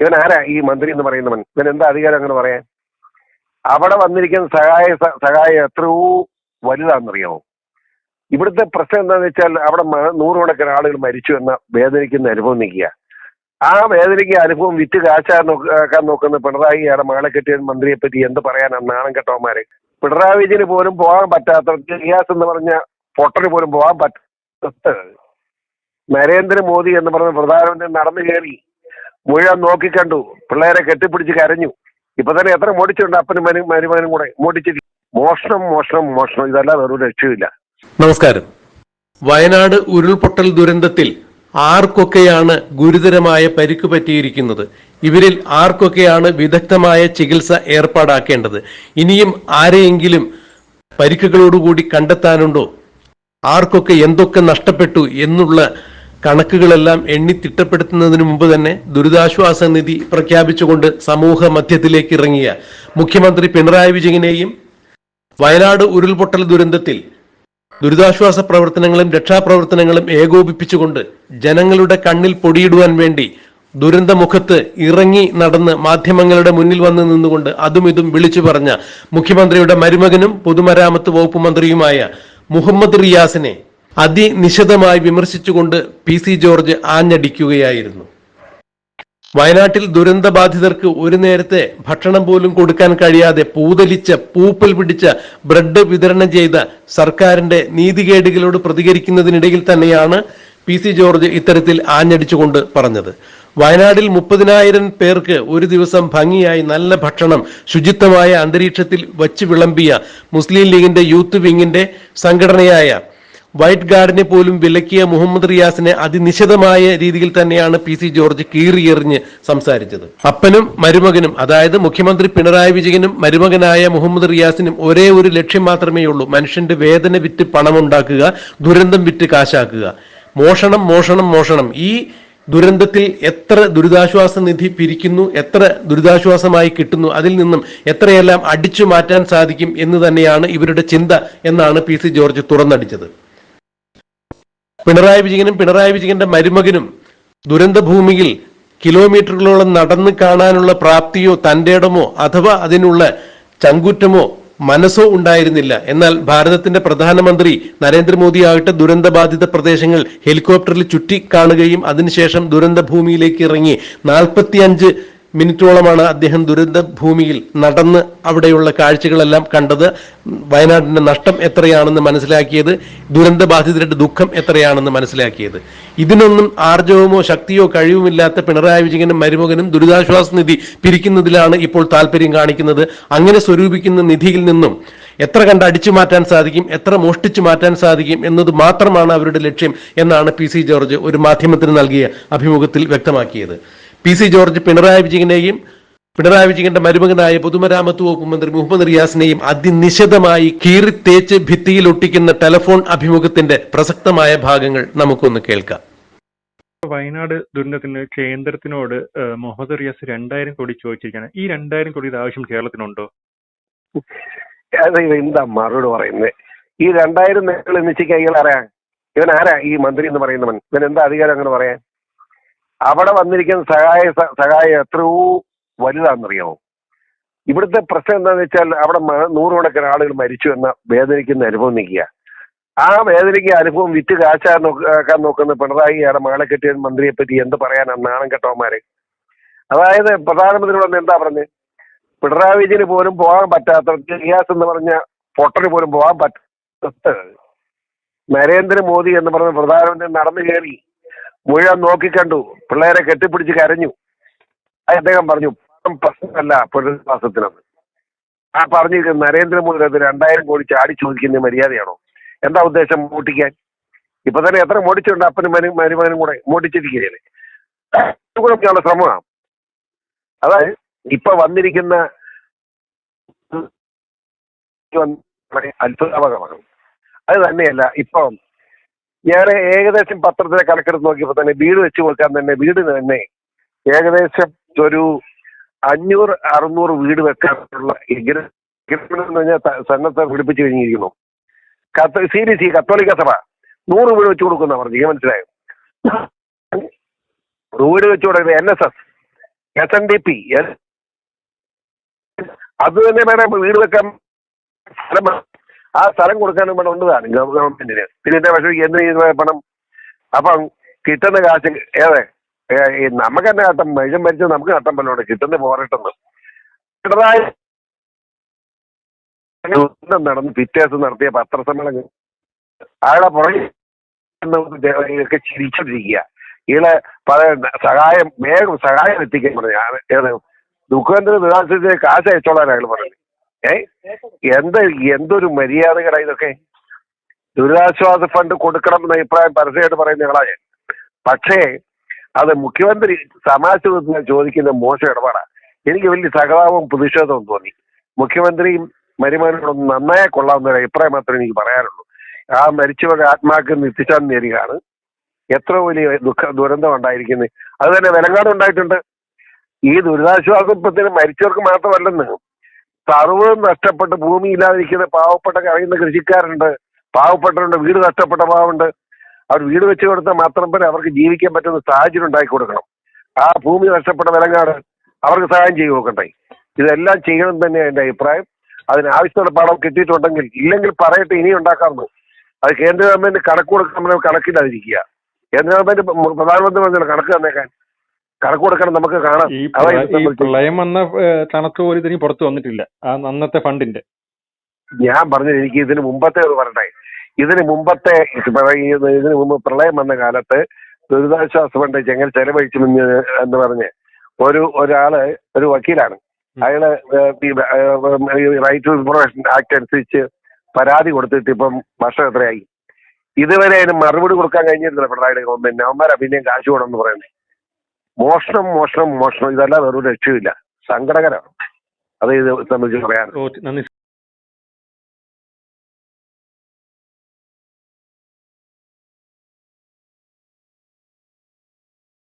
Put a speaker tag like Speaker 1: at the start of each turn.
Speaker 1: ഇവൻ ആരാ ഈ മന്ത്രി എന്ന് പറയുന്നവൻ? ഇവൻ എന്താ അധികാരം അങ്ങനെ പറയാൻ? അവിടെ വന്നിരിക്കുന്ന സഹായ സഹായ എത്രയോ വലുതാണെന്നറിയാമോ ഇവിടുത്തെ പ്രശ്നം എന്താണെന്ന് വെച്ചാൽ അവിടെ നൂറുകണക്കിന് ആളുകൾ മരിച്ചു എന്ന വേദനിക്കുന്ന അനുഭവം നിൽക്കുക. ആ വേദനിക്കുന്ന അനുഭവം വിറ്റ് കാശാൻ നോക്കാൻ നോക്കുന്ന പിണറായിയുടെ മകളെ കെട്ടിയ മന്ത്രിയെ പറ്റി എന്ത് പറയാനാ നാണം കെട്ടവന്മാരെ? പിണറായി വിജയന് പോലും പോകാൻ പറ്റാത്ത റിയാസ് എന്ന് പറഞ്ഞ പൊട്ടന് പോലും പോകാൻ പറ്റാത്ത നരേന്ദ്രമോദി എന്ന് പറഞ്ഞ പ്രധാനമന്ത്രി നടന്നു കയറി. മുഴുവൻ നോക്കിക്കണ്ടു പിള്ളേരെ കെട്ടിപ്പിടിച്ച് കരഞ്ഞു. ഇപ്പൊ തന്നെ എത്ര മോടിച്ചിട്ടുണ്ട് അപ്പനും മനും മരുമകനും കൂടെ മോടിച്ചിട്ട് മോഷണം മോഷണം മോഷണം. ഇതെല്ലാം ഒരു രക്ഷയില്ല
Speaker 2: നമസ്കാരം. വയനാട് ഉരുൾപൊട്ടൽ ദുരന്തത്തിൽ ആർക്കൊക്കെയാണ് ഗുരുതരമായ പരിക്ക് പറ്റിയിരിക്കുന്നത്? ഇവരിൽ ആർക്കൊക്കെയാണ് വിദഗ്ധമായ ചികിത്സ ഏർപ്പാടാക്കേണ്ടത്? ഇനിയും ആരെയെങ്കിലും പരിക്കുകളോടുകൂടി കണ്ടെത്താനുണ്ടോ? ആർക്കൊക്കെ എന്തൊക്കെ നഷ്ടപ്പെട്ടു എന്നുള്ള കണക്കുകളെല്ലാം എണ്ണി തിട്ടപ്പെടുത്തുന്നതിന് മുമ്പ് തന്നെ ദുരിതാശ്വാസ നിധി പ്രഖ്യാപിച്ചുകൊണ്ട് സമൂഹ മധ്യത്തിലേക്ക് ഇറങ്ങിയ മുഖ്യമന്ത്രി പിണറായി വിജയനെയും വയനാട് ഉരുൾപൊട്ടൽ ദുരന്തത്തിൽ ദുരിതാശ്വാസ പ്രവർത്തനങ്ങളും രക്ഷാപ്രവർത്തനങ്ങളും ഏകോപിപ്പിച്ചുകൊണ്ട് ജനങ്ങളുടെ കണ്ണിൽ പൊടിയിടുവാൻ വേണ്ടി ദുരന്തമുഖത്ത് ഇറങ്ങി നടന്ന് മാധ്യമങ്ങളുടെ മുന്നിൽ വന്ന് നിന്നുകൊണ്ട് അതും ഇതും വിളിച്ചു പറഞ്ഞ മുഖ്യമന്ത്രിയുടെ മരുമകനും പൊതുമരാമത്ത് വകുപ്പ് മന്ത്രിയുമായ മുഹമ്മദ് റിയാസിനെ അതിനിശിതമായി വിമർശിച്ചുകൊണ്ട് പി സി ജോർജ് ആഞ്ഞടിക്കുകയായിരുന്നു. വയനാട്ടിൽ ദുരന്തബാധിതർക്ക് ഒരു നേരത്തെ ഭക്ഷണം പോലും കൊടുക്കാൻ കഴിയാതെ പൂതലിച്ച പൂപ്പൽ പിടിച്ച ബ്രെഡ് വിതരണം ചെയ്ത സർക്കാരിന്റെ നീതികേടുകളോട് പ്രതികരിക്കുന്നതിനിടയിൽ തന്നെയാണ് പി സി ജോർജ് ഇത്തരത്തിൽ ആഞ്ഞടിച്ചുകൊണ്ട് പറഞ്ഞത്. വയനാടിൽ മുപ്പതിനായിരം പേർക്ക് ഒരു ദിവസം ഭംഗിയായി നല്ല ഭക്ഷണം ശുചിത്വമായ അന്തരീക്ഷത്തിൽ വച്ച് വിളമ്പിയ മുസ്ലിം ലീഗിന്റെ യൂത്ത് വിങ്ങിന്റെ സംഘടനയായ വൈറ്റ് ഗാർഡിനെ പോലും വിലക്കിയ മുഹമ്മദ് റിയാസിനെ അതിനിശിതമായ രീതിയിൽ തന്നെയാണ് പി സി ജോർജ് കീറിയെറിഞ്ഞ് സംസാരിച്ചത്. അപ്പനും മരുമകനും അതായത് മുഖ്യമന്ത്രി പിണറായി വിജയനും മരുമകനായ മുഹമ്മദ് റിയാസിനും ഒരേ ഒരു ലക്ഷ്യം മാത്രമേ ഉള്ളൂ. മനുഷ്യന്റെ വേദന വിറ്റ് പണമുണ്ടാക്കുക ദുരന്തം വിറ്റ് കാശാക്കുക. മോഷണം മോഷണം മോഷണം. ഈ ദുരന്തത്തിൽ എത്ര ദുരിതാശ്വാസ നിധി പിരിക്കുന്നു എത്ര ദുരിതാശ്വാസമായി കിട്ടുന്നു അതിൽ നിന്നും എത്രയെല്ലാം അടിച്ചു മാറ്റാൻ സാധിക്കും എന്ന് തന്നെയാണ് ഇവരുടെ ചിന്ത എന്നാണ് പി സി ജോർജ് തുറന്നടിച്ചത്. പിണറായി വിജയനും പിണറായി വിജയന്റെ മരുമകനും ദുരന്തഭൂമിയിൽ കിലോമീറ്ററുകളോളം നടന്ന് കാണാനുള്ള പ്രാപ്തിയോ തന്റേടമോ അഥവാ അതിനുള്ള ചങ്കുറ്റമോ മനസ്സോ ഉണ്ടായിരുന്നില്ല. എന്നാൽ ഭാരതത്തിന്റെ പ്രധാനമന്ത്രി നരേന്ദ്രമോദി ആകട്ടെ ദുരന്തബാധിത പ്രദേശങ്ങൾ ഹെലികോപ്റ്ററിൽ ചുറ്റിക്കാണുകയും അതിനുശേഷം ദുരന്തഭൂമിയിലേക്ക് ഇറങ്ങി നാൽപ്പത്തിയഞ്ച് മിനിറ്റോളമാണ് അദ്ദേഹം ദുരന്ത ഭൂമിയിൽ നടന്ന് അവിടെയുള്ള കാഴ്ചകളെല്ലാം കണ്ടത്. വയനാടിന്റെ നഷ്ടം എത്രയാണെന്ന് മനസ്സിലാക്കിയത് ദുരന്ത ബാധിതരുടെ ദുഃഖം എത്രയാണെന്ന് മനസ്സിലാക്കിയത്. ഇതിനൊന്നും ആർജവമോ ശക്തിയോ കഴിവുമില്ലാത്ത പിണറായി വിജയനും മരുമകനും ദുരിതാശ്വാസ നിധി പിരിക്കുന്നതിലാണ് ഇപ്പോൾ താല്പര്യം കാണിക്കുന്നത്. അങ്ങനെ സ്വരൂപിക്കുന്ന നിധിയിൽ നിന്നും എത്ര കണ്ട് അടിച്ചു മാറ്റാൻ സാധിക്കും എത്ര മോഷ്ടിച്ചു മാറ്റാൻ സാധിക്കും എന്നത് മാത്രമാണ് അവരുടെ ലക്ഷ്യം എന്നാണ് പി സി ജോർജ് ഒരു മാധ്യമത്തിന് നൽകിയ അഭിമുഖത്തിൽ വ്യക്തമാക്കിയത്. പി സി ജോർജ് പിണറായി വിജയനെയും പിണറായി വിജയന്റെ മരുമകനായ പൊതുമരാമത്ത് വകുപ്പ് മന്ത്രി മുഹമ്മദ് റിയാസിനെയും അതിനിശിതമായി കീറിത്തേച്ച് ഭിത്തിയിൽ ഒട്ടിക്കുന്ന ടെലഫോൺ അഭിമുഖത്തിന്റെ പ്രസക്തമായ ഭാഗങ്ങൾ നമുക്കൊന്ന് കേൾക്കാം.
Speaker 3: വയനാട് ദുരന്തത്തിന് കേന്ദ്രത്തിനോട് മുഹമ്മദ് റിയാസ് രണ്ടായിരം കോടി ചോദിച്ചിരിക്കുകയാണ്. ഈ രണ്ടായിരം കോടിയുടെ ആവശ്യം കേരളത്തിനുണ്ടോ?
Speaker 1: അത് എന്താ മറുപടി പറയുന്നത് ഈ രണ്ടായിരം നേരങ്ങൾ നിശ്ചയിക്കാൻ ഇയാൾ അറിയാം ഇവൻ ആരാ ഈ മന്ത്രി എന്ന് പറയുന്നവൻ? ഇവൻ എന്താ അധികാരം അങ്ങനെ പറയാൻ? അവിടെ വന്നിരിക്കുന്ന സഹായ സഹായം എത്രയോ വലുതാണെന്നറിയാമോ? ഇവിടുത്തെ പ്രശ്നം എന്താണെന്ന് വെച്ചാൽ അവിടെ നൂറുകണക്കിന് ആളുകൾ മരിച്ചു എന്ന വേദനിക്കുന്ന അനുഭവം നിൽക്കുക. ആ വേദനയ്ക്ക് അനുഭവം വിറ്റ് കാശാൻ നോക്കാൻ നോക്കുന്ന പിണറായിയാണ് മകളെ കെട്ടിയ മന്ത്രിയെ പറ്റി എന്ത് പറയാനാണ് നാണം കെട്ടവന്മാരെ? അതായത് പ്രധാനമന്ത്രിയോട് വന്ന് എന്താ പറഞ്ഞത് പിണറായി വിജയന് പോലും പോകാൻ പറ്റാത്ത റിയാസ് എന്ന് പറഞ്ഞ പൊട്ടന് പോലും പോകാൻ പറ്റാത്ത നരേന്ദ്രമോദി എന്ന് പറഞ്ഞ പ്രധാനമന്ത്രി നടന്നു കയറി. മുഴുവൻ നോക്കിക്കണ്ടു. പിള്ളേരെ കെട്ടിപ്പിടിച്ച് കരഞ്ഞു. അത് അദ്ദേഹം പറഞ്ഞു പ്രശ്നമല്ല പുനരധിവാസത്തിനെന്ന് ആ പറഞ്ഞു നരേന്ദ്രമോദി അത് രണ്ടായിരം കോടി ചാടി ചോദിക്കുന്ന മര്യാദയാണോ? എന്താ ഉദ്ദേശം മോട്ടിക്കാൻ? ഇപ്പൊ തന്നെ എത്ര മോടിച്ചിട്ടുണ്ട് അപ്പനും മനും മരുമാനും കൂടെ മോടിച്ചിരിക്കുകയാണ്. കൂടെ ചെയ്യാനുള്ള ശ്രമമാണ് അതായത് ഇപ്പൊ വന്നിരിക്കുന്ന അത്ഭുതാവകമാണ് അത് തന്നെയല്ല ഇപ്പം ഞാൻ ഏകദേശം പത്രത്തിലെ കണക്കെടുത്ത് നോക്കിയപ്പോൾ തന്നെ വീട് വെച്ച് കൊടുക്കാൻ തന്നെ വീടിന് തന്നെ ഏകദേശം ഒരു അഞ്ഞൂറ് അറുന്നൂറ് വീട് വെക്കാനുള്ള പറഞ്ഞാൽ സന്നദ്ധ പിടിപ്പിച്ചു കഴിഞ്ഞിരിക്കുന്നു കത്ത് സി ബി സി കത്തോലിക്ക സഭ നൂറ് വീട് വെച്ച് കൊടുക്കുന്ന പറഞ്ഞു മനസ്സിലായോ വീട് വെച്ച് കൊടുക്കുന്നത് N S S S N D P അത് തന്നെ വേണം വീട് വെക്കാൻ. ആ സ്ഥലം കൊടുക്കാനും പണം ഉണ്ടതാണ് ഗവൺമെന്റിന് പിന്നെ പക്ഷേ എന്ത് ചെയ്യുന്ന? പണം. അപ്പം കിട്ടുന്ന കാശ് ഏതെ? നമുക്ക് തന്നെ നട്ടം മനുഷ്യൻ മരിച്ചത് നമുക്ക് നട്ടം വല്ലോണ്ട് കിട്ടുന്ന പോരട്ടെന്ന് പിണറായി നടന്ന് പിറ്റേസം നടത്തിയ പത്രസമ്മേളനം അയാളെ പുറകെ ഒക്കെ ചിരിച്ചോണ്ടിരിക്കുക. ഇയാളെ പല സഹായം വേഗം സഹായം എത്തിക്കാൻ പറഞ്ഞു. ഏത്? ദുഃഖേന്ദ്ര കാശ് അയച്ചോളാൻ അയാൾ പറഞ്ഞു. ഏ? എന്ത് എന്തൊരു മര്യാദകളാ ഇതൊക്കെ? ദുരിതാശ്വാസ ഫണ്ട് കൊടുക്കണം എന്ന അഭിപ്രായം പരസ്യമായിട്ട് പറയുന്ന ഞാൻ. പക്ഷേ അത് മുഖ്യമന്ത്രി സമാജത്തിൽ ചോദിക്കുന്ന മോശം ഇടപാടാണ് എനിക്ക് വലിയ സഹതാപവും പ്രതിഷേധവും തോന്നി. മുഖ്യമന്ത്രിയും മരുമാനോടും നന്നായി കൊള്ളാവുന്ന ഒരു അഭിപ്രായം മാത്രമേ എനിക്ക് പറയാനുള്ളൂ. ആ മരിച്ചവരുടെ ആത്മാക്ക് നിത്യശാന്തി നേരുകയാണ് എത്ര വലിയ ദുഃഖ ദുരന്തം ഉണ്ടായിരിക്കുന്നത് അത് തന്നെ വിലങ്ങാട് ഉണ്ടായിട്ടുണ്ട് ഈ ദുരിതാശ്വാസത്തിന് മരിച്ചവർക്ക് മാത്രമല്ലെന്ന് സർവം നഷ്ടപ്പെട്ട് ഭൂമി ഇല്ലാതിരിക്കുന്ന പാവപ്പെട്ട കഴിയുന്ന കൃഷിക്കാരുണ്ട്. പാവപ്പെട്ടവരുണ്ട് വീട് നഷ്ടപ്പെട്ട പാവമുണ്ട്. അവർ വീട് വെച്ച് കൊടുത്താൽ മാത്രം പോലെ അവർക്ക് ജീവിക്കാൻ പറ്റുന്ന സാഹചര്യം ഉണ്ടാക്കി കൊടുക്കണം. ആ ഭൂമി നഷ്ടപ്പെട്ട വിലങ്ങാട് അവർക്ക് സഹായം ചെയ്തു നോക്കട്ടെ. ഇതെല്ലാം ചെയ്യണം തന്നെ എന്റെ അഭിപ്രായം. അതിന് ആവശ്യമുള്ള പണം കിട്ടിയിട്ടുണ്ടെങ്കിൽ ഇല്ലെങ്കിൽ പറയട്ടെ ഇനി ഉണ്ടാക്കാമെന്ന്. അത് കേന്ദ്ര ഗവൺമെന്റ് കണക്ക് കൊടുക്കാൻ കണക്കില്ലാതിരിക്കുക. കേന്ദ്ര ഗവൺമെന്റ് പ്രധാനമന്ത്രി പറഞ്ഞല്ലോ കണക്ക് തന്നേക്കാൻ. കണക്ക് കൊടുക്കണം നമുക്ക് കാണാം.
Speaker 3: ഈ
Speaker 1: അതാ
Speaker 3: ഈ പ്രളയം വന്ന കണക്ക് പോലും ഇതിന് പുറത്തു വന്നിട്ടില്ല. ആ അന്നത്തെ ഫണ്ടിന്റെ.
Speaker 1: ഞാൻ പറഞ്ഞത് എനിക്ക് ഇതിന് മുമ്പത്തെ ഒരു പറയട്ടെ ഇതിന് മുമ്പത്തെ പറയുന്നത് ഇതിന് മുമ്പ് പ്രളയം വന്ന കാലത്ത് ദുരിതാശ്വാസ ഫണ്ട് ചെങ്ങൽ ചെലവഴിച്ചു എന്ന് എന്ന് പറഞ്ഞ് ഒരു ഒരാൾ ഒരു വക്കീലാണ്. അയാൾ ഏഹ് ഈ ഏഹ് ഈ റൈറ്റ് ടു ഇൻഫർമേഷൻ ആക്ട് അനുസരിച്ച് പരാതി കൊടുത്തിട്ട് ഇപ്പം വർഷം എത്രയായി? ഇതുവരെ അതിന് മറുപടി കൊടുക്കാൻ കഴിഞ്ഞിരുന്നില്ല പിണറായി ഗവൺമെന്റ് അവന്മാരാ പിന്നെയും കാശ് കൊടുന്ന് പറയുന്നത്. മോഷണം മോഷണം മോഷണം ഇതല്ലാതെ ഒരു രക്ഷയില്ല സങ്കടകരമാണ് അത് ഇത് സംബന്ധിച്ച് പറയാൻ.